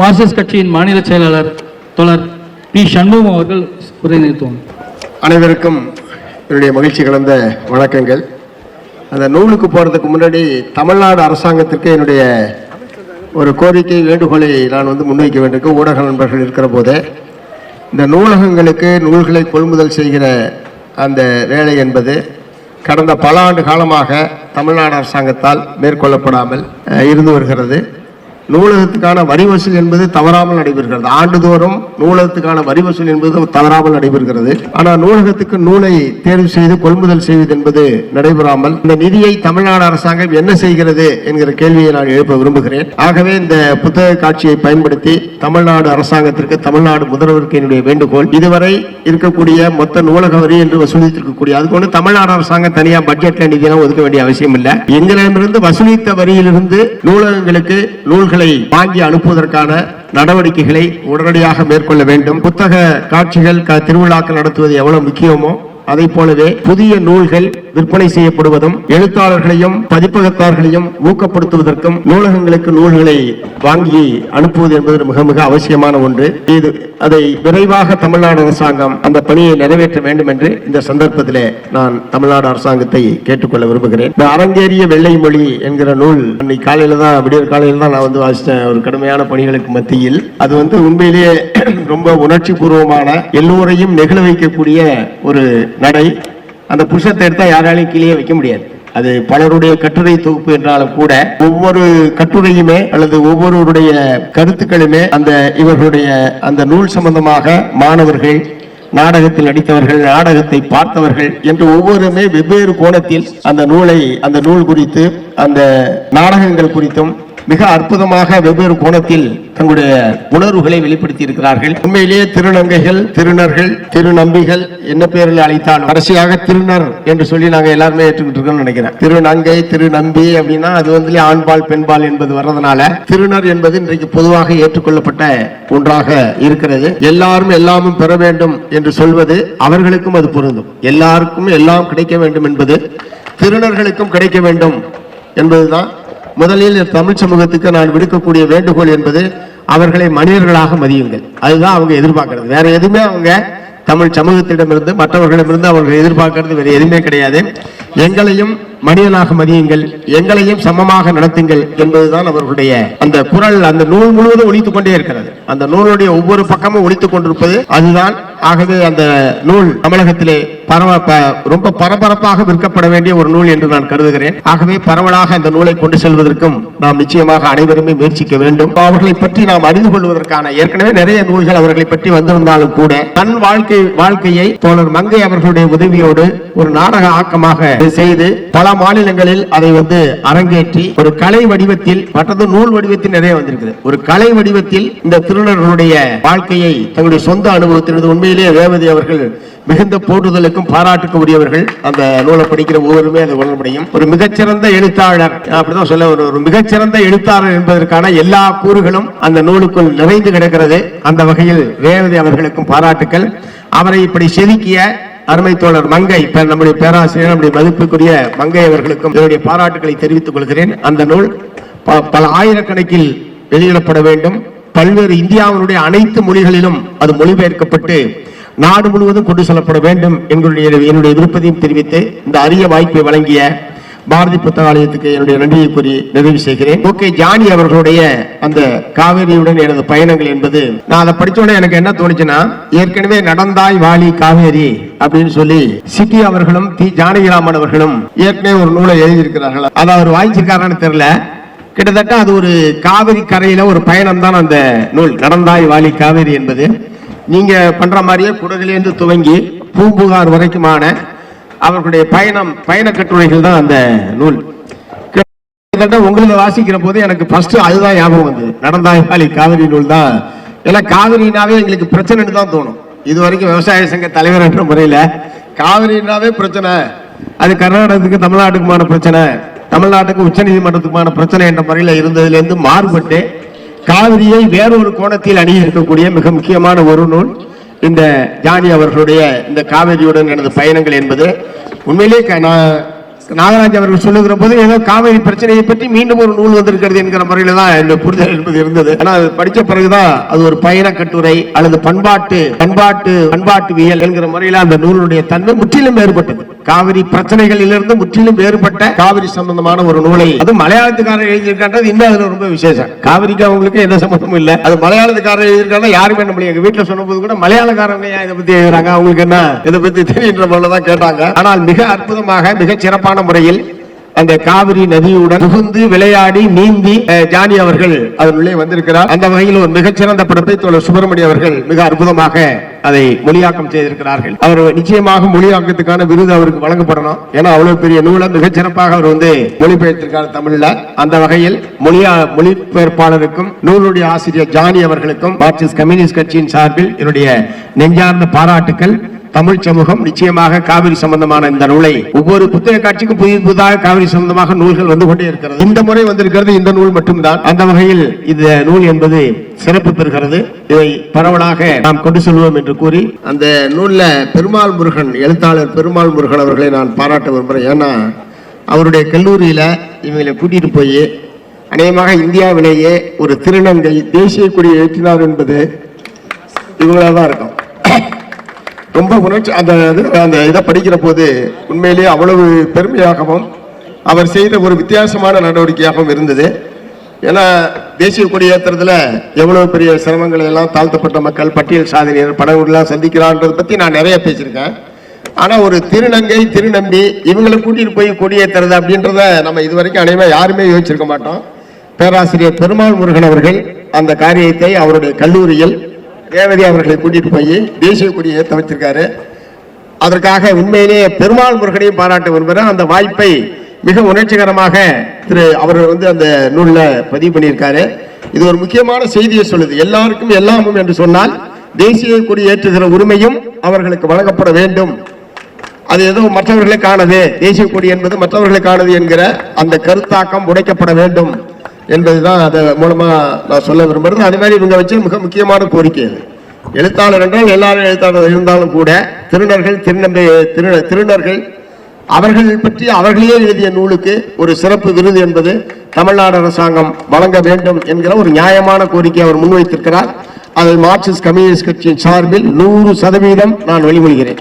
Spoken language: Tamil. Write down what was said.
மார்க்சிஸ்ட் கட்சியின் மாநில செயலாளர் தொடர் பி. சண்முகம் அவர்கள் உரைநிறுத்துவாங்க அனைவருக்கும் என்னுடைய மகிழ்ச்சி கலந்த வணக்கங்கள். அந்த நூலுக்கு போகிறதுக்கு முன்னாடி தமிழ்நாடு அரசாங்கத்திற்கு என்னுடைய ஒரு கோரிக்கை வேண்டுகோளை நான் வந்து முன்வைக்க வேண்டியிருக்க ஊடக நண்பர்கள் இருக்கிற போதே இந்த நூலகங்களுக்கு நூல்களை கொள்முதல் செய்கிற அந்த வேலை என்பது கடந்த பல ஆண்டு காலமாக தமிழ்நாடு அரசாங்கத்தால் மேற்கொள்ளப்படாமல் இருந்து வருகிறது. நூலகத்துக்கான வரி வசூல் என்பது தவறாமல் நடைபெறுகிறது. ஆண்டுதோறும் நூலகத்துக்கான வரி வசூல் என்பது தவறாமல் நடைபெறுகிறது. ஆனால் நூலகத்துக்கு நூலை தேர்வு செய்து கொள்முதல் செய்வது என்பது நடைபெறாமல் இந்த நிதியை தமிழ்நாடு அரசாங்கம் என்ன செய்கிறது என்கிற கேள்வியை நான் எழுப்ப விரும்புகிறேன். ஆகவே இந்த புத்தக காட்சியை பயன்படுத்தி தமிழ்நாடு அரசாங்கத்திற்கு தமிழ்நாடு முதல்வருக்கு என்னுடைய வேண்டுகோள். இதுவரை இருக்கக்கூடிய மொத்த நூலக வரி என்று வசூலித்திருக்கக்கூடிய அதுக்கு ஒன்று தமிழ்நாடு அரசாங்கம் தனியாக பட்ஜெட்ல நிதியெல்லாம் ஒதுக்க வேண்டிய அவசியம் இல்லை எங்களிடமிருந்து வசூலித்த வரியிலிருந்து நூலகங்களுக்கு நூல்கள் வாங்கி அனுப்புவதற்கான நடவடிக்கைகளை உடனடியாக மேற்கொள்ள வேண்டும். புத்தக காட்சிகள் க- திருவிழாக்கள் நடத்துவது எவ்வளவு முக்கியமோ அதை போலவே புதிய நூல்கள் விற்பனை செய்யப்படுவதும் எழுத்தாளர்களையும் பதிப்பகத்தார்களையும் ஊக்கப்படுத்துவதற்கும் நூலகங்களுக்கு நூல்களை வாங்கி அனுப்புவது என்பது மிக மிக அவசியமான ஒன்று. இது அதை விரைவாக தமிழ்நாடு அரசாங்கம் அந்த பணியை நிறைவேற்ற வேண்டும் என்று இந்த சந்தர்ப்பத்திலே நான் தமிழ்நாடு அரசாங்கத்தை கேட்டுக்கொள்ள விரும்புகிறேன். இந்த அரங்கேறிய வெள்ளை மொழி என்கிற நூல் அன்னைக்கு காலையில தான் விடியற் காலையில தான் நான் வந்து வாசித்தேன் ஒரு கடுமையான பணிகளுக்கு மத்தியில் அது வந்து உண்மையிலேயே ரொம்ப உணர்ச்சி பூர்வமான எல்லோரையும் நெகிழ வைக்கக்கூடிய ஒரு நடை. அந்த புருஷத்தை எடுத்தா யாராலையும் கீழே வைக்க முடியாது. அது பலருடைய கட்டுரை தொகுப்பு என்றாலும் கூட ஒவ்வொரு கட்டுரையுமே அல்லது ஒவ்வொருவருடைய கருத்துக்களுமே அந்த இவர்களுடைய அந்த நூல் சம்பந்தமாக மாணவர்கள் நாடகத்தில் நடித்தவர்கள் நாடகத்தை பார்த்தவர்கள் என்று ஒவ்வொருமே வெவ்வேறு கோணத்தில் அந்த நூலை அந்த நூல் குறித்து அந்த நாடகங்கள் குறித்தும் மிக அற்புதமாக வெவ்வேறு கோணத்தில் தங்களுடைய உணர்வுகளை வெளிப்படுத்தி இருக்கிறார்கள் உண்மையிலேயே திருநங்கைகள் திருநர்கள் திருநம்பிகள் என்ன பேரில் அழைத்தாலும் கடைசியாக திருநர் என்று சொல்லி நாங்கள் எல்லாருமே ஏற்றுக்கிட்டு இருக்கோம்னு நினைக்கிறேன். திருநங்கை திருநம்பி அப்படின்னா அது வந்து ஆண்பால் பெண்பால் என்பது வர்றதுனால திருநர் என்பது இன்றைக்கு பொதுவாக ஏற்றுக்கொள்ளப்பட்ட ஒன்றாக இருக்கிறது. எல்லாரும் எல்லாமும் பெற வேண்டும் என்று சொல்வது அவர்களுக்கும் அது பொருந்தும். எல்லாருக்கும் எல்லாம் கிடைக்க வேண்டும் என்பது திருநர்களுக்கும் கிடைக்க வேண்டும் என்பதுதான் முதலில் தமிழ் சமூகத்துக்கு நான் விடுக்கக்கூடிய வேண்டுகோள் என்பது அவர்களை மனிதர்களாக மதியுங்கள். அதுதான் அவங்க எதிர்பார்க்கறது. வேற எதுவுமே அவங்க தமிழ் சமூகத்திடமிருந்து மற்றவர்களிடமிருந்து அவர்கள் எதிர்பார்க்கறது வேற எதுவுமே கிடையாது. எங்களையும் மனிதனாக மதியுங்கள். எங்களையும் சமமாக நடத்துங்கள் என்பதுதான் அவர்களுடைய அந்த குரல். அந்த நூல் முழுவதும் ஒழித்துக் கொண்டே இருக்கிறது. அந்த நூலுடைய ஒவ்வொரு பக்கமும் ஒழித்துக் கொண்டிருப்பது அதுதான் ஆகவே அந்த நூல் தமிழகத்திலே பரவ ரொம்ப பரபரப்பாக விற்கப்பட வேண்டிய ஒரு நூல் என்று நான் கருதுகிறேன். ஆகவே பரவலாக அந்த நூலை கொண்டு செல்வதற்கும் நாம் நிச்சயமாக அனைவருமே முயற்சிக்க வேண்டும். அவர்களை பற்றி நாம் அறிந்து கொள்வதற்கான ஏற்கனவே நிறைய நூல்கள் அவர்களை பற்றி வந்திருந்தாலும் கூட தன் வாழ்க்கை வாழ்க்கையை தோழர் மங்கை அவர்களுடைய உதவியோடு ஒரு நாடக ஆக்கமாக செய்து பல மாநிலங்களில் அதை வந்து அரங்கேற்றி ஒரு கலை வடிவத்தில் மற்றது நூல் வடிவத்தில் நிறைய வந்திருக்குது. ஒரு கலை வடிவத்தில் இந்த திருநர்களுடைய வாழ்க்கையை தங்களுடைய சொந்த அனுபவத்திலிருந்து உண்மையிலே ரேவதி அவர்கள் மிகுந்த போற்றுதலுக்கும் பாராட்டுக்கு உரியவர்கள் அந்த நூலை படிக்கிற ஒவ்வொருமே அதை உணர முடியும் ஒரு மிகச்சிறந்த எழுத்தாளர். அப்படிதான் சொல்ல ஒரு ஒரு மிகச்சிறந்த எழுத்தாளர் என்பதற்கான எல்லா கூறுகளும் அந்த நூலுக்குள் நிறைந்து கிடக்கிறது. அந்த வகையில் ரேவதி அவர்களுக்கும் பாராட்டுக்கள். அவரை இப்படி செதுக்கிய அருமை தோழர் மங்கை இப்ப நம்முடைய பேராசிரியர் நம்முடைய மதிப்புக்குரிய மங்கை அவர்களுக்கும் என்னுடைய பாராட்டுகளை தெரிவித்துக் கொள்கிறேன். அந்த நூல் ப- பல ஆயிரக்கணக்கில் வெளியிடப்பட வேண்டும். பல்வேறு இந்தியாவினுடைய அனைத்து மொழிகளிலும் அது மொழிபெயர்க்கப்பட்டு நாடு முழுவதும் கொண்டு செல்லப்பட வேண்டும் எங்களுடைய என்னுடைய விருப்பத்தையும் தெரிவித்து இந்த அரிய வாய்ப்பை வழங்கிய பாரதி புத்தகாலயத்துக்கு என்னுடைய நன்றியை கூறி நிறைவு செய்கிறேன். ஓகே ஜானி அவர்களுடைய அந்த காவேரியுடன் எனது பயணங்கள் என்பது நான் அதை படிச்ச உடனே எனக்கு என்ன தோணுச்சுன்னா ஏற்கனவே நடந்தாய் வாலி காவேரி அப்படின்னு சொல்லி சிட்டி அவர்களும் தி. ஜானகிராமன் அவர்களும் ஏற்கனவே ஒரு நூலை எழுதியிருக்கிறார்கள். அதை அவர் வாங்கிச்சிருக்காரான்னு தெரியல. கிட்டத்தட்ட அது ஒரு காவிரி கரையில ஒரு பயணம் தான் அந்த நூல். நடந்தாய் வாலி காவிரி என்பது. நீங்க பண்ற மாதிரியே குடகிலேருந்து துவங்கி பூம்புகார் வரைக்குமான அவர்களுடைய பயணம் பயண கட்டுரைகள் தான் அந்த நூல். கிட்டத்தட்ட உங்களை வாசிக்கிற போது எனக்கு ஃபர்ஸ்ட் அதுதான் ஞாபகம் வந்தது. நடந்தாய் வாலி காவிரி நூல் தான். ஏன்னா காவிரினாவே எங்களுக்கு பிரச்சனைன்னு தான் தோணும். இது வரைக்கும் விவசாய சங்க தலைவர் என்ற முறையில காவிரினாவே பிரச்சனை. அது கர்நாடகத்துக்கு தமிழ்நாட்டுக்குமான பிரச்சனை. தமிழ்நாட்டுக்கு உச்சநீதிமன்றத்துக்குமான பிரச்சனை என்ற முறையில் இருந்ததிலிருந்து மாறுபட்டு காவிரியை வேறொரு கோணத்தில் அணுகி இருக்கக்கூடிய மிக முக்கியமான ஒரு நூல் இந்த ஜானி அவர்களுடைய இந்த காவிரியுடன் எனது பயணங்கள் என்பது. உண்மையிலே க- நான் நாகராஜ் அவர்கள் சொல்லுகிற போது ஏதோ காவிரி பிரச்சனையை பற்றி மீண்டும் ஒரு நூல் வந்திருக்கிறது என்கிற முறையில் தான் இந்த புரிதல் என்பது இருந்தது. ஆனால் அது படிச்ச பிறகுதான் அது ஒரு பயண கட்டுரை அல்லது பண்பாட்டு பண்பாட்டு பண்பாட்டுவியல் என்கிற முறையில் அந்த நூலுடைய தன்மை முற்றிலும் வேறுபட்டது. காவிரி பிரச்சனைகளிலிருந்து முற்றிலும் வேறுபட்ட காவிரி சம்பந்தமான ஒரு நூலை அது மலையாளத்துக்காரர் எழுதியிருக்கான்றது இன்னும் அதுல ரொம்ப விசேஷம். காவிரிக்கு அவங்களுக்கு எந்த சம்பந்தமும் இல்ல. அது மலையாளத்துக்காரர் எழுதியிருக்காங்க யாருமே முடியும் எங்க வீட்டுல சொன்னபோது கூட மலையாளக்காரங்க ஏன் இதை பத்தி எழுதுறாங்க? அவங்களுக்கு என்ன? இதை பத்தி தெரியுன்ற போல தான் கேட்டாங்க. ஆனால் மிக அற்புதமாக மிக சிறப்பான முறையில் அந்த காவிரி நதியுடன் புகுந்து விளையாடி நீந்தி ஜானி அவர்கள் அதனுள்ளே வந்திருக்கிறார். அந்த வகையில் ஒரு மிகச்சிறந்த படத்தை தோழர் சுப்பிரமணிய அவர்கள் மிக அற்புதமாக அதை மொழியாக்கம் செய்திருக்கிறார்கள். அவர் நிச்சயமாக மொழியாக்கத்துக்கான விருது அவருக்கு வழங்கப்படணும். ஏன்னா அவ்வளவு பெரிய நூலை மிகச்சிறப்பாக அவர் வந்து மொழிபெயர்த்திருக்கார் தமிழ்ல. அந்த வகையில் மொழியா மொழிபெயர்ப்பாளருக்கும் நூலுடைய ஆசிரியர் ஜானி அவர்களுக்கும் மார்க்சிஸ்ட் கம்யூனிஸ்ட் கட்சியின் சார்பில் என்னுடைய நெஞ்சார்ந்த பாராட்டுக்கள். தமிழ் சமூகம் நிச்சயமாக காவிரி சம்பந்தமான இந்த நூலை ஒவ்வொரு புத்தக காட்சிக்கும் புதிய புதிதாக காவிரி சம்பந்தமாக நூல்கள் வந்து கொண்டே இருக்கிறது. இந்த முறை வந்திருக்கிறது இந்த நூல் மட்டும்தான். அந்த வகையில் இந்த நூல் என்பது சிறப்பு பெறுகிறது. இதை பரவலாக நாம் கொண்டு செல்வோம் என்று கூறி அந்த நூல்ல பெருமாள் முருகன் எழுத்தாளர் பெருமாள் முருகன் அவர்களை நான் பாராட்ட விரும்புகிறேன் ஏன்னா அவருடைய கல்லூரியில இவங்களை கூட்டிட்டு போய் அநேகமாக இந்தியாவிலேயே ஒரு திருநங்கை தேசிய கொடி ஏற்றினார் என்பது இவங்களாதான் தான் இருக்கும். ரொம்ப உணர்ச்சி அந்த இது அந்த இதை படிக்கிற போது உண்மையிலேயே அவ்வளவு பெருமையாகவும் அவர் செய்த ஒரு வித்தியாசமான நடவடிக்கையாகவும் இருந்தது. ஏன்னா தேசிய கொடியேற்றத்தில் எவ்வளோ பெரிய சிரமங்களை எல்லாம் தாழ்த்தப்பட்ட மக்கள் பட்டியல் சாதனையர் படகுலாம் சந்திக்கிறான்றதை பற்றி நான் நிறைய பேசியிருக்கேன். ஆனால் ஒரு திருநங்கை திருநம்பி இவங்களை கூட்டிகிட்டு போய் கொடியேற்றுறது அப்படின்றத நம்ம இதுவரைக்கும் அனைவருமே யாருமே யோசிச்சிருக்க மாட்டோம். பேராசிரியர் பெருமாள் முருகன் அவர்கள் அந்த காரியத்தை அவருடைய கல்லூரியில் ரேவதி அவர்களை கூட்டிட்டு போய் தேசிய கொடியை ஏற்ற வச்சிருக்காரு அதற்காக உண்மையிலேயே பெருமாள் முருகனையும் பாராட்ட விரும்புகிறேன். அந்த வாய்ப்பை மிக உணர்ச்சிகரமாக திரு அவர் வந்து அந்த நூலில் பதிவு பண்ணியிருக்காரு. இது ஒரு முக்கியமான செய்தியை சொல்லுது. எல்லாருக்கும் எல்லாமும் என்று சொன்னால் தேசிய கொடி ஏற்றுகிற உரிமையும் அவர்களுக்கு வழங்கப்பட வேண்டும். அது ஏதோ மற்றவர்களுக்கானது தேசிய கொடி என்பது மற்றவர்களுக்கானது என்கிற அந்த கருத்தாக்கம் உடைக்கப்பட வேண்டும். என்பதுதான் அது மூலமாக நான் சொல்ல விரும்புகிறது அதே மாதிரி இவங்க வச்சு மிக முக்கியமான கோரிக்கை அது எழுத்தாளர் என்றால் எல்லாரும் எழுத்தாளர் இருந்தாலும் கூட திருநர்கள் திருநம்பை திரு திருநர்கள் அவர்கள் பற்றி அவர்களே எழுதிய நூலுக்கு ஒரு சிறப்பு விருது என்பது தமிழ்நாடு அரசாங்கம் வழங்க வேண்டும் என்கிற ஒரு நியாயமான கோரிக்கை அவர் முன்வைத்திருக்கிறார். அதை மார்க்சிஸ்ட் கம்யூனிஸ்ட் கட்சியின் சார்பில் நூறு சதவீதம் நான் வெளிமொழிகிறேன்.